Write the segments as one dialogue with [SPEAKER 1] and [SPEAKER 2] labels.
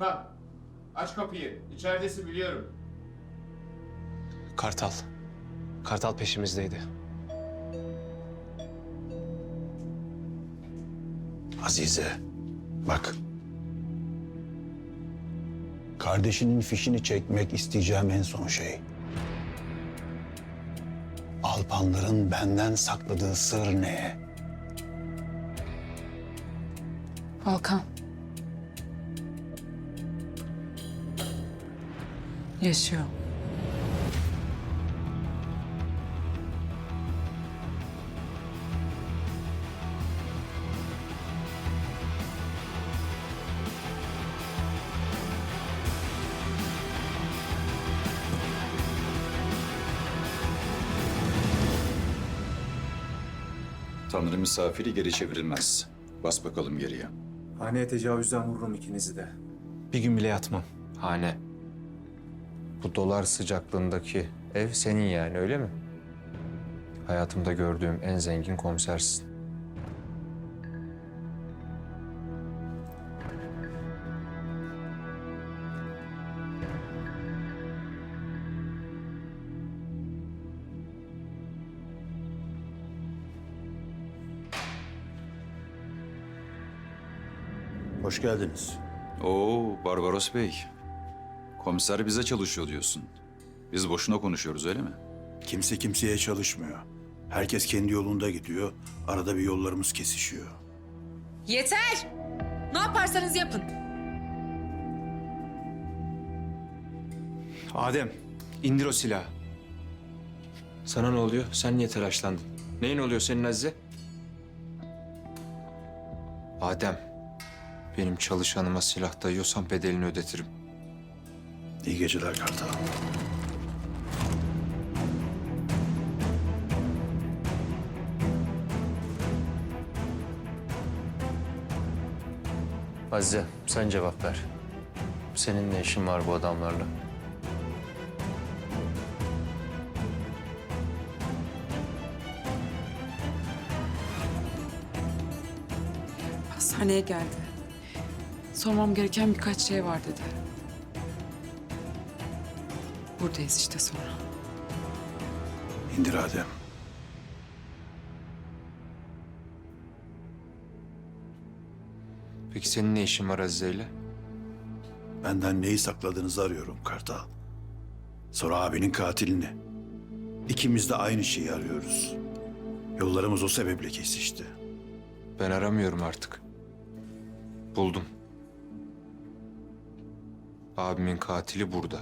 [SPEAKER 1] Okan, aç kapıyı. İçeridesin biliyorum.
[SPEAKER 2] Kartal. Kartal peşimizdeydi.
[SPEAKER 3] Azize, bak. Kardeşinin fişini çekmek isteyeceğim en son şey. Alpanların benden sakladığı sır ne?
[SPEAKER 4] Volkan. Yaşıyor.
[SPEAKER 5] Tanrı misafiri geri çevrilmez. Bas bakalım geriye.
[SPEAKER 6] Haneye tecavüzden vururum ikinizi de.
[SPEAKER 2] Bir gün bile yatmam.
[SPEAKER 7] Hane. Bu dolar sıcaklığındaki ev senin yani öyle mi? Hayatımda gördüğüm en zengin komisersin.
[SPEAKER 3] Hoş geldiniz.
[SPEAKER 5] Oo Barbaros Bey. Komiser bize çalışıyor diyorsun. Biz boşuna konuşuyoruz öyle mi?
[SPEAKER 3] Kimse kimseye çalışmıyor. Herkes kendi yolunda gidiyor. Arada bir yollarımız kesişiyor.
[SPEAKER 4] Yeter! Ne yaparsanız yapın.
[SPEAKER 2] Adem, indir o silahı. Sana ne oluyor? Sen niye telaşlandın? Neyin oluyor senin Azize?
[SPEAKER 7] Adem, benim çalışanıma silah dayıyorsan bedelini ödetirim.
[SPEAKER 3] İyi geceler Kartal.
[SPEAKER 7] Azize, sen cevap ver. Senin ne işin var bu adamlarla?
[SPEAKER 4] Hastaneye geldi. Sormam gereken birkaç şey var dedi. Buradayız işte sonra.
[SPEAKER 3] İndir Adem.
[SPEAKER 7] Peki senin ne işin var Azize'yle?
[SPEAKER 3] Benden neyi sakladığınızı arıyorum Kartal. Sonra abinin katilini. İkimiz de aynı şeyi arıyoruz. Yollarımız o sebeple kesişti.
[SPEAKER 7] Ben aramıyorum artık. Buldum. Abimin katili burada.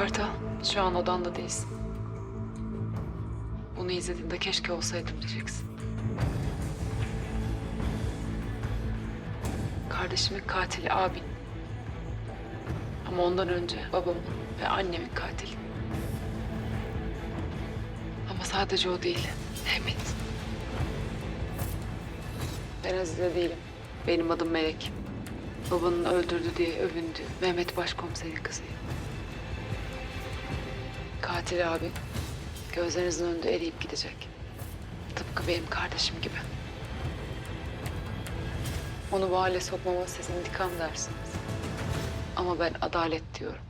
[SPEAKER 4] Kartal, şu an odanda değilsin. Bunu izlediğinde keşke olsaydım diyeceksin. Kardeşimin katili abin. Ama ondan önce babamın ve annemin katili. Ama sadece o değil, Mehmet. Ben Azize değilim. Benim adım Melek. Babanın öldürdü diye övündü. Mehmet başkomiserin kızıyım. Katil abi gözlerinizin önünde eriyip gidecek. Tıpkı benim kardeşim gibi. Onu bu hale sokmama siz intikam dersiniz. Ama ben adalet diyorum.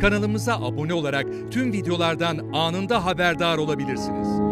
[SPEAKER 8] Kanalımıza abone olarak tüm videolardan anında haberdar olabilirsiniz.